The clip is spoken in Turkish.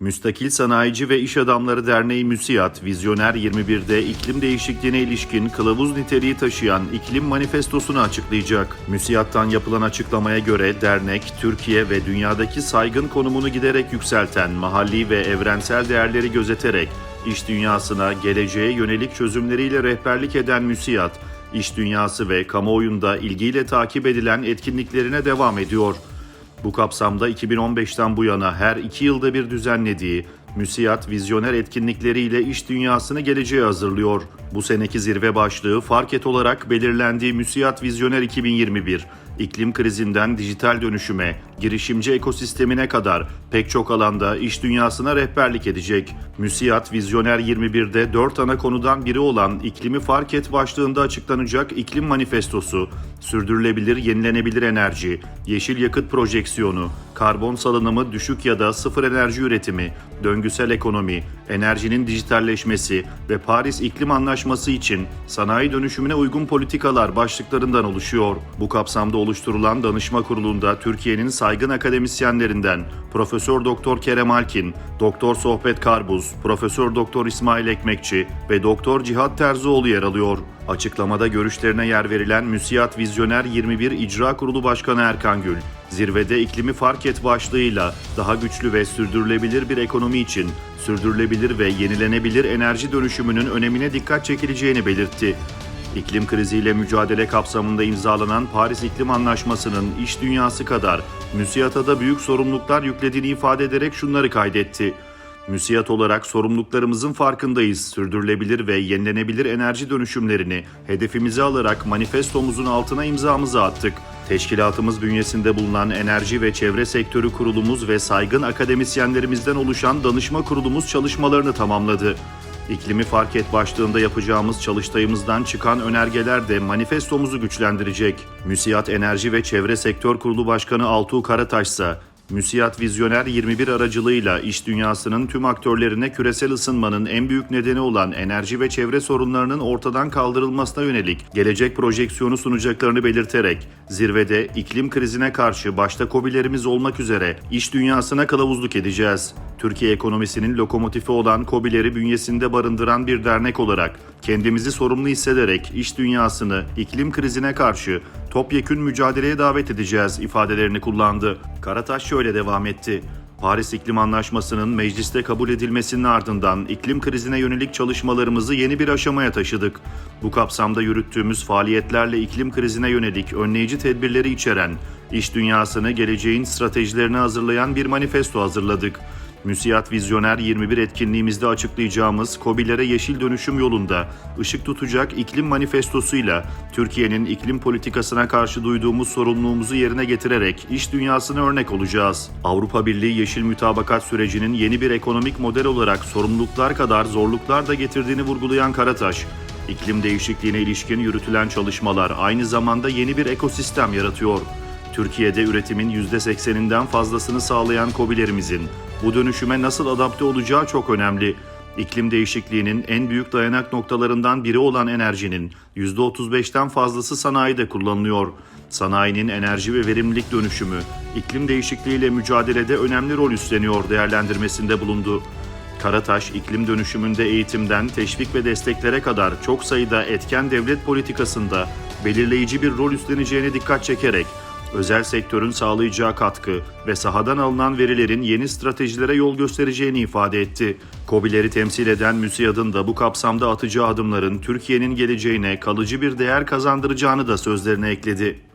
Müstakil Sanayici ve İş Adamları Derneği MÜSİAD, Vizyoner 21'de iklim değişikliğine ilişkin kılavuz niteliği taşıyan iklim manifestosunu açıklayacak. MÜSİAD'dan yapılan açıklamaya göre dernek, Türkiye ve dünyadaki saygın konumunu giderek yükselten mahalli ve evrensel değerleri gözeterek iş dünyasına geleceğe yönelik çözümleriyle rehberlik eden MÜSİAD, iş dünyası ve kamuoyunda ilgiyle takip edilen etkinliklerine devam ediyor. Bu kapsamda 2015'ten bu yana her iki yılda bir düzenlediği MÜSİAD vizyoner etkinlikleriyle iş dünyasını geleceğe hazırlıyor. Bu seneki zirve başlığı fark et olarak belirlendiği MÜSİAD Vizyoner 2021, iklim krizinden dijital dönüşüme, girişimci ekosistemine kadar pek çok alanda iş dünyasına rehberlik edecek. MÜSİAD Vizyoner 21'de 4 ana konudan biri olan iklimi fark et başlığında açıklanacak iklim manifestosu, sürdürülebilir yenilenebilir enerji, yeşil yakıt projeksiyonu, karbon salınımı düşük ya da sıfır enerji üretimi, döngüsel ekonomi, enerjinin dijitalleşmesi ve Paris İklim Anlaşması için sanayi dönüşümüne uygun politikalar başlıklarından oluşuyor. Bu kapsamda oluşturulan danışma kurulunda Türkiye'nin saygın akademisyenlerinden Profesör Doktor Kerem Alkin, Doktor Sohbet Karbuz, Profesör Doktor İsmail Ekmekçi ve Doktor Cihat Terzioğlu yer alıyor. Açıklamada görüşlerine yer verilen MÜSİAD Vizyoner 21 İcra Kurulu Başkanı Erkan Gül, zirvede iklimi fark et başlığıyla daha güçlü ve sürdürülebilir bir ekonomi için sürdürülebilir ve yenilenebilir enerji dönüşümünün önemine dikkat çekileceğini belirtti. İklim kriziyle mücadele kapsamında imzalanan Paris İklim Anlaşması'nın iş dünyası kadar MÜSİAD'a da büyük sorumluluklar yüklediğini ifade ederek şunları kaydetti. MÜSİAD olarak sorumluluklarımızın farkındayız. Sürdürülebilir ve yenilenebilir enerji dönüşümlerini hedefimize alarak manifestomuzun altına imzamızı attık. Teşkilatımız bünyesinde bulunan enerji ve çevre sektörü kurulumuz ve saygın akademisyenlerimizden oluşan danışma kurulumuz çalışmalarını tamamladı. İklimi fark et başlığında yapacağımız çalıştayımızdan çıkan önergeler de manifestomuzu güçlendirecek. MÜSİAD Enerji ve Çevre Sektör Kurulu Başkanı Altuğ Karataş ise MÜSİAD Vizyoner 21 aracılığıyla iş dünyasının tüm aktörlerine küresel ısınmanın en büyük nedeni olan enerji ve çevre sorunlarının ortadan kaldırılmasına yönelik gelecek projeksiyonu sunacaklarını belirterek zirvede iklim krizine karşı başta KOBİ'lerimiz olmak üzere iş dünyasına kılavuzluk edeceğiz. Türkiye ekonomisinin lokomotifi olan KOBİ'leri bünyesinde barındıran bir dernek olarak kendimizi sorumlu hissederek iş dünyasını iklim krizine karşı topyekün mücadeleye davet edeceğiz ifadelerini kullandı. Karataş şöyle devam etti. Paris İklim Anlaşması'nın mecliste kabul edilmesinin ardından iklim krizine yönelik çalışmalarımızı yeni bir aşamaya taşıdık. Bu kapsamda yürüttüğümüz faaliyetlerle iklim krizine yönelik önleyici tedbirleri içeren, iş dünyasını geleceğin stratejilerini hazırlayan bir manifesto hazırladık. MÜSİAD Vizyoner 21 etkinliğimizde açıklayacağımız KOBİ'lere yeşil dönüşüm yolunda ışık tutacak iklim manifestosuyla Türkiye'nin iklim politikasına karşı duyduğumuz sorumluluğumuzu yerine getirerek iş dünyasına örnek olacağız. Avrupa Birliği yeşil mütabakat sürecinin yeni bir ekonomik model olarak sorumluluklar kadar zorluklar da getirdiğini vurgulayan Karataş, iklim değişikliğine ilişkin yürütülen çalışmalar aynı zamanda yeni bir ekosistem yaratıyor. Türkiye'de üretimin %80'inden fazlasını sağlayan KOBİ'lerimizin bu dönüşüme nasıl adapte olacağı çok önemli. İklim değişikliğinin en büyük dayanak noktalarından biri olan enerjinin %35'ten fazlası sanayide kullanılıyor. Sanayinin enerji ve verimlilik dönüşümü, iklim değişikliğiyle mücadelede önemli rol üstleniyor değerlendirmesinde bulundu. Karataş, iklim dönüşümünde eğitimden teşvik ve desteklere kadar çok sayıda etken devlet politikasında belirleyici bir rol üstleneceğine dikkat çekerek, özel sektörün sağlayacağı katkı ve sahadan alınan verilerin yeni stratejilere yol göstereceğini ifade etti. KOBİ'leri temsil eden MÜSİAD'ın da bu kapsamda atacağı adımların Türkiye'nin geleceğine kalıcı bir değer kazandıracağını da sözlerine ekledi.